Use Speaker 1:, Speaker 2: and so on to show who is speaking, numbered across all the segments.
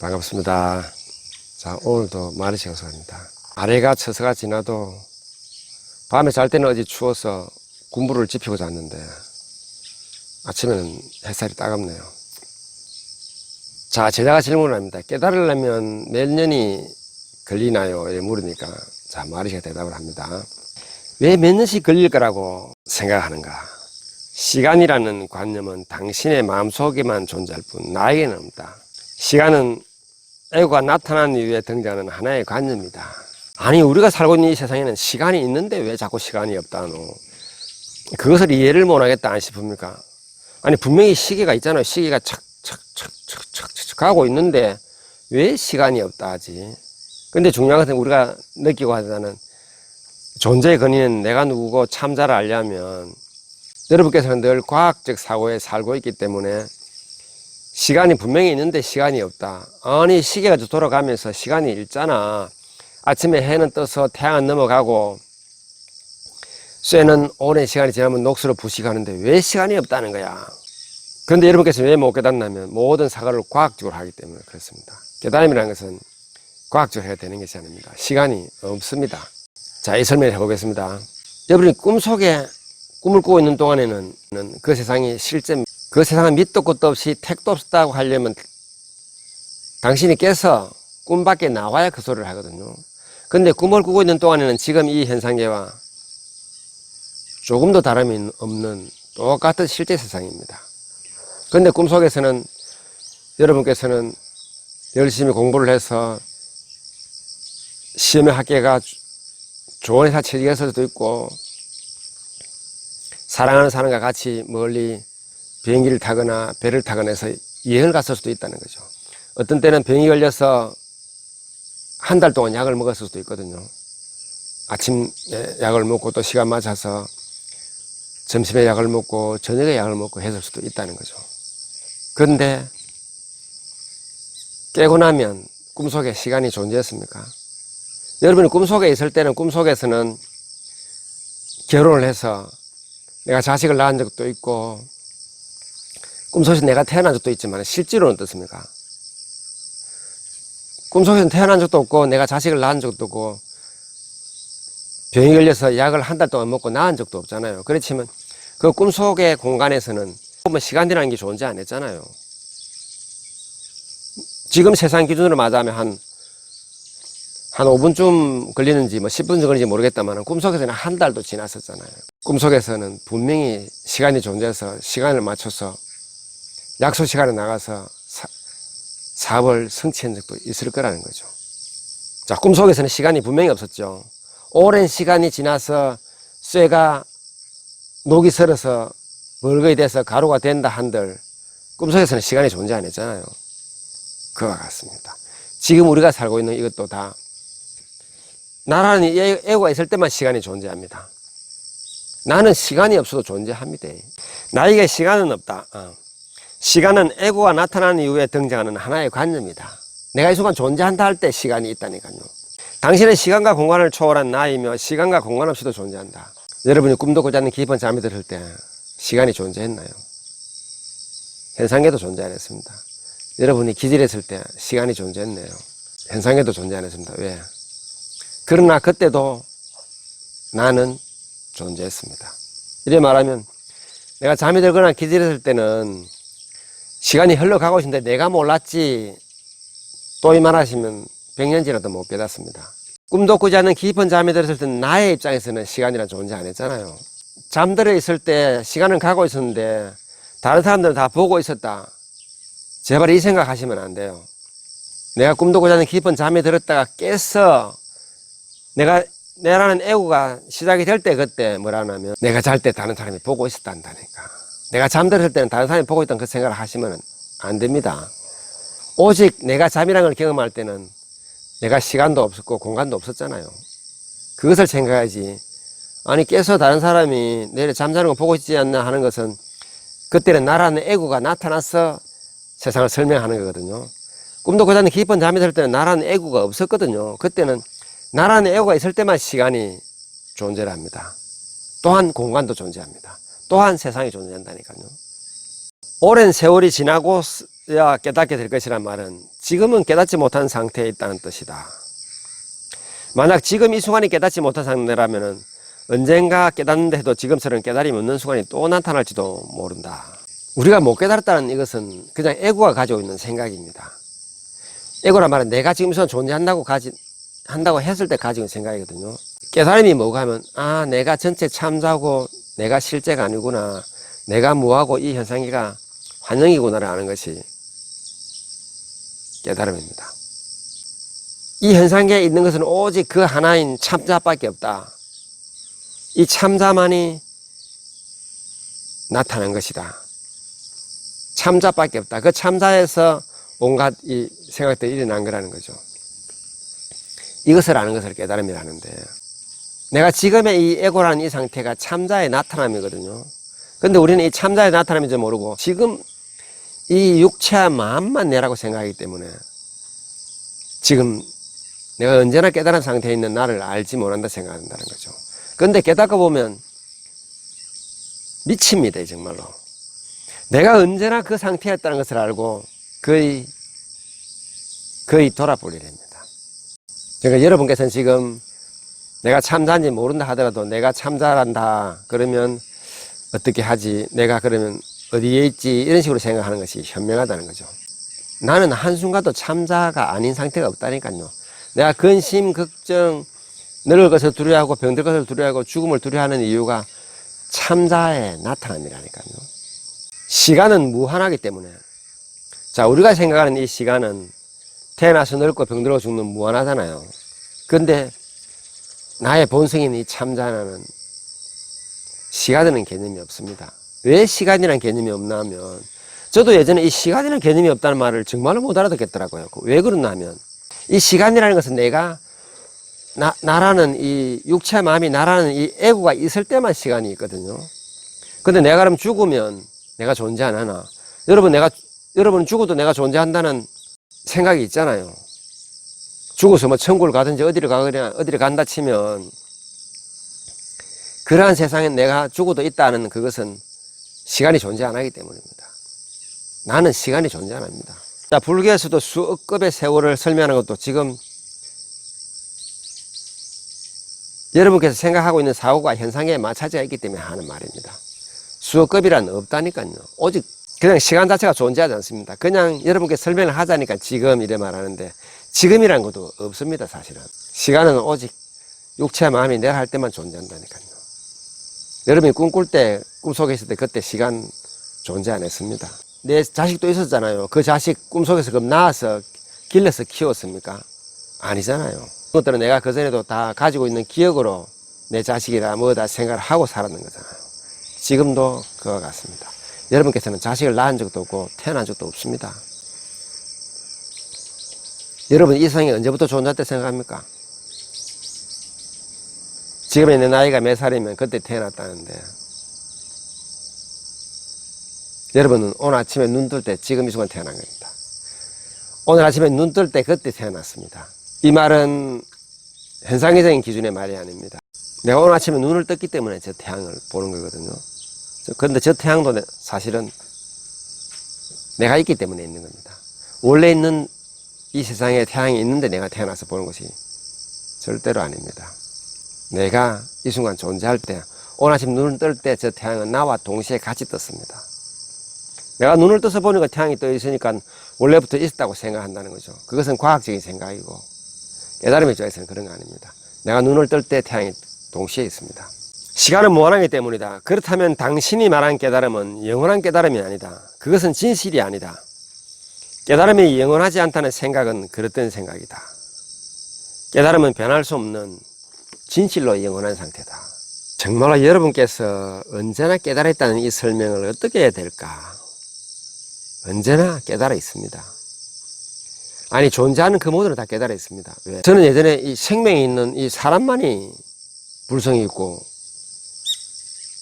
Speaker 1: 반갑습니다. 자, 오늘도 마르시 형사입니다. 아래가 처서가 지나도 밤에 잘 때는 어디 추워서 군부를 지피고 잤는데 아침에는 햇살이 따갑네요. 자, 제자가 질문을 합니다. 깨달으려면 몇 년이 걸리나요? 이렇게 물으니까 자, 마르시가 대답을 합니다. 왜 몇 년씩 걸릴 거라고 생각하는가? 시간이라는 관념은 당신의 마음속에만 존재할 뿐 나에게는 없다. 시간은 에고가 나타난 이후에 등장하는 하나의 관념이다. 아니 우리가 살고 있는 이 세상에는 시간이 있는데 왜 자꾸 시간이 없다노? 그것을 이해를 못하겠다 안 싶습니까? 아니 분명히 시계가 있잖아요. 시계가 착착착착착착 가고 있는데 왜 시간이 없다 하지? 근데 중요한 것은 우리가 느끼고 하자는 존재의 근원은 내가 누구고 참자를 알려면 여러분께서는 늘 과학적 사고에 살고 있기 때문에 시간이 분명히 있는데 시간이 없다. 아니 시계가 돌아가면서 시간이 있잖아. 아침에 해는 떠서 태양은 넘어가고 쇠는 오랜 시간이 지나면 녹수로 부식하는데 왜 시간이 없다는 거야. 그런데 여러분께서 왜 못 깨닫냐면 모든 사고를 과학적으로 하기 때문에 그렇습니다. 깨달음이라는 것은 과학적으로 해야 되는 것이 아닙니다. 시간이 없습니다. 자, 이 설명을 해보겠습니다. 여러분이 꿈속에 꿈을 꾸고 있는 동안에는 그 세상이 실제 그 세상은 밑도 끝도 없이 택도 없다고 하려면 당신이 깨서 꿈 밖에 나와야 그 소리를 하거든요. 근데 꿈을 꾸고 있는 동안에는 지금 이 현상계와 조금도 다름이 없는 똑같은 실제 세상입니다. 근데 꿈속에서는 여러분께서는 열심히 공부를 해서 시험에 합격가 좋은 회사 수도 있고 사랑하는 사람과 같이 멀리 비행기를 타거나 배를 타거나 해서 여행을 갔을 수도 있다는 거죠. 어떤 때는 병이 걸려서 한 달 동안 약을 먹었을 수도 있거든요. 아침 약을 먹고 또 시간 맞춰서 점심에 약을 먹고 저녁에 약을 먹고 했을 수도 있다는 거죠. 그런데 깨고 나면 꿈속에 시간이 존재했습니까? 여러분이 꿈속에 있을 때는 꿈속에서는 결혼을 해서 내가 자식을 낳은 적도 있고 꿈속에서 내가 태어난 적도 있지만 실제로는 어떻습니까? 꿈속에서는 태어난 적도 없고 내가 자식을 낳은 적도 없고 병이 걸려서 약을 한 달 동안 먹고 나은 적도 없잖아요. 그렇지만 그 꿈속의 공간에서는 보면 시간이라는 게 존재 안 했잖아요. 지금 세상 기준으로 맞아면 한, 한 5분쯤 걸리는지 뭐 10분 걸리는지 모르겠다만 꿈속에서는 한 달도 지났었잖아요. 꿈속에서는 분명히 시간이 존재해서 시간을 맞춰서 약속 시간에 나가서 사, 사업을 성취한 적도 있을 거라는 거죠. 자, 꿈속에서는 시간이 분명히 없었죠. 오랜 시간이 지나서 쇠가 녹이 슬어서 벌거이 돼서 가루가 된다 한들 꿈속에서는 시간이 존재 안 했잖아요. 그와 같습니다. 지금 우리가 살고 있는 이것도 다 나라는 애고가 있을 때만 시간이 존재합니다. 나는 시간이 없어도 존재합니다. 나에게 시간은 없다. 어. 시간은 애고가 나타난 이후에 등장하는 하나의 관념이다. 내가 이 순간 존재한다 할 때 시간이 있다니까요. 당신은 시간과 공간을 초월한 나이며 시간과 공간 없이도 존재한다. 여러분이 꿈도 꾸지 않는 깊은 잠이 들을 때 시간이 존재했나요? 현상에도 존재 안 했습니다. 여러분이 기절했을 때 시간이 존재했네요. 현상에도 존재 안 했습니다. 왜? 그러나 그때도 나는 존재했습니다. 이래 말하면 내가 잠이 들거나 기절했을 때는 시간이 흘러가고 있는데 내가 몰랐지 또 이 말하시면 100년지라도 못 깨닫습니다. 꿈도 꾸지 않는 깊은 잠이 들었을 때 나의 입장에서는 시간이란 존재 안 했잖아요. 잠들어 있을 때 시간은 가고 있었는데 다른 사람들은 다 보고 있었다. 제발 이 생각 하시면 안 돼요. 내가 꿈도 꾸지 않는 깊은 잠이 들었다가 깨서 내가 내라는 애고가 시작이 될 때 그때 뭐라냐면 내가 잘 때 다른 사람이 보고 있었단다니까. 내가 잠들었을 때는 다른 사람이 보고 있다는 그 생각을 하시면 안 됩니다. 오직 내가 잠이라는 걸 경험할 때는 내가 시간도 없었고 공간도 없었잖아요. 그것을 생각하지. 아니 깨서 다른 사람이 내일 잠자는 거 보고 있지 않나 하는 것은 그때는 나라는 애고가 나타나서 세상을 설명하는 거거든요. 꿈도 꾸자는 깊은 잠이 들 때는 나라는 애고가 없었거든요. 그때는 나라는 애고가 있을 때만 시간이 존재를 합니다. 또한 공간도 존재합니다. 또한 세상이 존재한다니까요. 오랜 세월이 지나고 깨달아야 깨닫게 될 것이란 말은 지금은 깨닫지 못한 상태에 있다는 뜻이다. 만약 지금 이 순간이 깨닫지 못한 상태라면은 언젠가 깨닫는다 해도 지금처럼 깨달음이 없는 순간이 또 나타날지도 모른다. 우리가 못 깨달았다는 이것은 그냥 에고가 가지고 있는 생각입니다. 에고란 말은 내가 지금 이 순간 존재한다고 가지, 한다고 했을 때 가지고 있는 생각이거든요. 깨달음이 뭐가 하면, 아, 내가 전체 참자고 내가 실제가 아니구나. 내가 뭐하고 이 현상이가 환영이구나를 아는 것이 깨달음입니다. 이 현상계에 있는 것은 오직 그 하나인 참자밖에 없다. 이 참자만이 나타난 것이다. 참자밖에 없다. 그 참자에서 온갖 이 생각들이 일어난 거라는 거죠. 이것을 아는 것을 깨달음이라는데, 내가 지금의 이 에고라는 이 상태가 참자의 나타남이거든요. 근데 우리는 이 참자의 나타남인지 모르고, 지금 이 육체와 마음만 내라고 생각하기 때문에, 지금 내가 언제나 깨달은 상태에 있는 나를 알지 못한다 생각한다는 거죠. 근데 깨닫고 보면 미칩니다, 정말로. 내가 언제나 그 상태였다는 것을 알고 거의, 거의 돌아버리랍니다. 그러니까 여러분께서는 지금 내가 참자인지 모른다 하더라도 내가 참자란다 그러면 어떻게 하지? 내가 그러면 어디에 있지? 이런 식으로 생각하는 것이 현명하다는 거죠. 나는 한순간도 참자가 아닌 상태가 없다니까요. 내가 근심, 걱정, 늙을 것을 두려워하고 병들 것을 두려워하고 죽음을 두려워하는 이유가 참자의 나타남이라니까요. 시간은 무한하기 때문에. 자, 우리가 생각하는 이 시간은 태어나서 늙고 병들고 죽는 무한하잖아요. 근데 나의 본성인 이 참자는 시간이라는 개념이 없습니다. 왜 시간이라는 개념이 없나 하면 저도 예전에 이 시간이라는 개념이 없다는 말을 정말로 못 알아듣겠더라고요. 왜 그러나 하면 이 시간이라는 것은 내가 나, 나라는 이 육체 마음이 나라는 이 애고가 있을 때만 시간이 있거든요. 근데 내가 그럼 죽으면 내가 존재 안 하나? 여러분 내가 여러분 죽어도 내가 존재한다는 생각이 있잖아요. 죽어서 뭐 천국을 가든지 어디를 가거나 어디를 간다 치면 그러한 세상에 내가 죽어도 있다는 그것은 시간이 존재 안 하기 때문입니다. 나는 시간이 존재 안 합니다. 자, 불교에서도 수억 급의 세월을 설명하는 것도 지금 여러분께서 생각하고 있는 사고가 현상에 마찰지가 있기 때문에 하는 말입니다. 수억 급이란 없다니까요. 오직 그냥 시간 자체가 존재하지 않습니다. 그냥 여러분께 설명을 하자니까 지금 이래 말하는데 지금이란 것도 없습니다, 사실은. 시간은 오직 육체와 마음이 내가 할 때만 존재한다니까요. 여러분이 꿈꿀 때, 꿈속에 있을 때 그때 시간 존재 안 했습니다. 내 자식도 있었잖아요. 그 자식 꿈속에서 그럼 낳아서 길러서 키웠습니까? 아니잖아요. 그것들은 내가 그전에도 다 가지고 있는 기억으로 내 자식이라 뭐다 생각을 하고 살았는 거잖아요. 지금도 그와 같습니다. 여러분께서는 자식을 낳은 적도 없고 태어난 적도 없습니다. 여러분 이 세상에 언제부터 존재할 때 생각합니까? 지금의 내 나이가 몇 살이면 그때 태어났다는데 여러분은 오늘 아침에 눈 뜰 때 지금 이 순간 태어난 겁니다. 오늘 아침에 눈 뜰 때 그때 태어났습니다. 이 말은 현상계적인 기준의 말이 아닙니다. 내가 오늘 아침에 눈을 떴기 때문에 저 태양을 보는 거거든요. 그런데 저 태양도 내- 사실은 내가 있기 때문에 있는 겁니다. 원래 있는 이 세상에 태양이 있는데 내가 태어나서 보는 것이 절대로 아닙니다. 내가 이 순간 존재할 때, 오늘 아침 눈을 뜰 때 저 태양은 나와 동시에 같이 떴습니다. 내가 눈을 떠서 보니까 태양이 떠 있으니까 원래부터 있었다고 생각한다는 거죠. 그것은 과학적인 생각이고 깨달음의 쪽에서는 그런 거 아닙니다. 내가 눈을 뜰 때 태양이 동시에 있습니다. 시간은 무한하기 때문이다. 그렇다면 당신이 말한 깨달음은 영원한 깨달음이 아니다. 그것은 진실이 아니다. 깨달음이 영원하지 않다는 생각은 그렇던 생각이다. 깨달음은 변할 수 없는 진실로 영원한 상태다. 정말로 여러분께서 언제나 깨달았다는 이 설명을 어떻게 해야 될까? 언제나 깨달아 있습니다. 아니, 존재하는 그 모두를 다 깨달아 있습니다. 왜? 저는 예전에 이 생명이 있는 이 사람만이 불성이 있고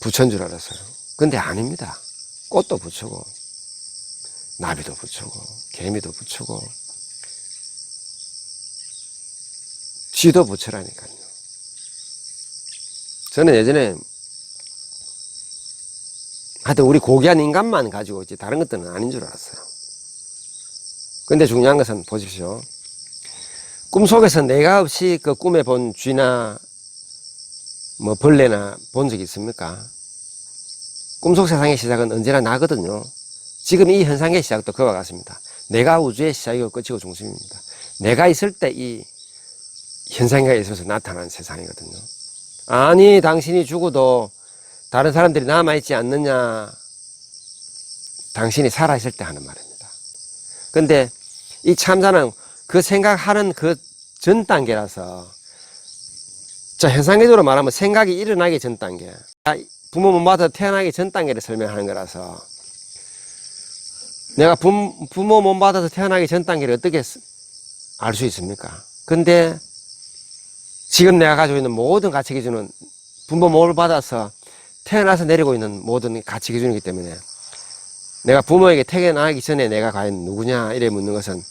Speaker 1: 부처인 줄 알았어요. 근데 아닙니다. 꽃도 부처고, 나비도 부처고, 개미도 부처고, 쥐도 부처라니까요. 저는 예전에 하여튼 우리 고귀한 인간만 가지고 있지 다른 것들은 아닌 줄 알았어요. 근데 중요한 것은 보십시오. 꿈속에서 내가 없이 그 꿈에 본 쥐나 뭐 벌레나 본 적이 있습니까? 꿈속 세상의 시작은 언제나 나거든요. 지금 이 현상의 시작도 그와 같습니다. 내가 우주의 시작이고 끝이고 중심입니다. 내가 있을 때 이 현상이 있어서 나타나는 세상이거든요. 아니, 당신이 죽어도 다른 사람들이 남아있지 않느냐. 당신이 살아있을 때 하는 말입니다. 근데 이 참사는 그 생각하는 그 전 단계라서 자, 현상계적으로 말하면 생각이 일어나기 전 단계. 아, 부모 못 받아 태어나기 전 단계를 설명하는 거라서 내가 부, 부모 못 받아서 태어나기 전 단계를 어떻게 알 수 있습니까? 근데 지금 내가 가지고 있는 모든 가치 기준은 부모 못을 받아서 태어나서 내리고 있는 모든 가치 기준이기 때문에 내가 부모에게 태어나기 전에 내가 과연 누구냐 이래 묻는 것은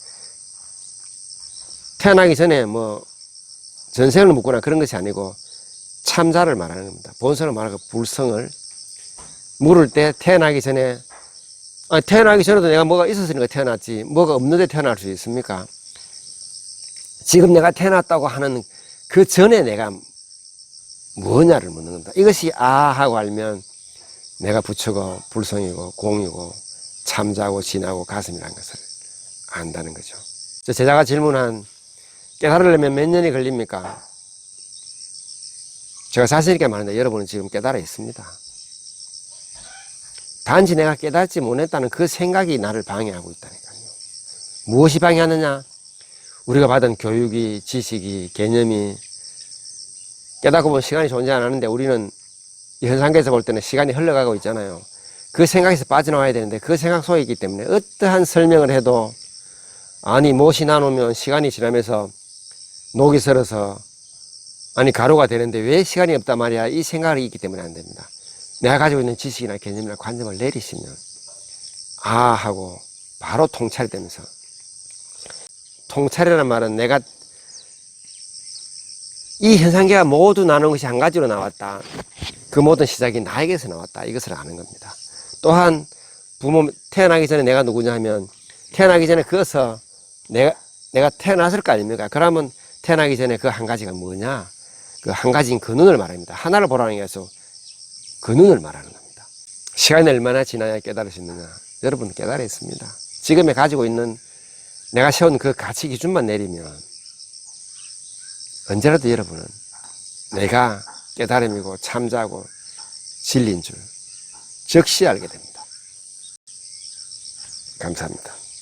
Speaker 1: 태어나기 전에 뭐 전생을 묻거나 그런 것이 아니고 참자를 말하는 겁니다. 본성을 말하고 불성을 물을 때 태어나기 전에 아, 태어나기 전에도 내가 뭐가 있었으니까 태어났지 뭐가 없는데 태어날 수 있습니까? 지금 내가 태어났다고 하는 그 전에 내가 뭐냐를 묻는 겁니다. 이것이 아 하고 알면 내가 부처고 불성이고 공이고 참자고 진하고 가슴이라는 것을 안다는 거죠. 저 제자가 질문한 깨달으려면 몇 년이 걸립니까? 제가 자신있게 말하는데 여러분은 지금 깨달아 있습니다. 단지 내가 깨닫지 못했다는 그 생각이 나를 방해하고 있다니까요. 무엇이 방해하느냐? 우리가 받은 교육이, 지식이, 개념이 깨닫고 보면 시간이 존재 안 하는데 우리는 이 현상계에서 볼 때는 시간이 흘러가고 있잖아요. 그 생각에서 빠져나와야 되는데 그 생각 속에 있기 때문에 어떠한 설명을 해도 아니 못이 나누면 시간이 지나면서 녹이 슬어서 아니 가루가 되는데 왜 시간이 없단 말이야 이 생각이 있기 때문에 안 됩니다. 내가 가지고 있는 지식이나 개념이나 관점을 내리시면 아 하고 바로 통찰되면서 통찰이라는 말은 내가 이 현상계가 모두 나눈 것이 한 가지로 나왔다. 그 모든 시작이 나에게서 나왔다. 이것을 아는 겁니다. 또한 부모 태어나기 전에 내가 누구냐 하면 태어나기 전에 그것을 내가 내가 태어났을 거 아닙니까? 그러면 태어나기 전에 그 한 가지가 뭐냐? 그 한 가지인 그 눈을 말합니다. 하나를 보라는 게 아니라 그 눈을 말하는 겁니다. 시간이 얼마나 지나야 깨달을 수 있느냐? 여러분 깨달았습니다. 지금에 가지고 있는 내가 세운 그 가치 기준만 내리면 언제라도 여러분은 내가 깨달음이고 참자고 진리인 줄 즉시 알게 됩니다. 감사합니다.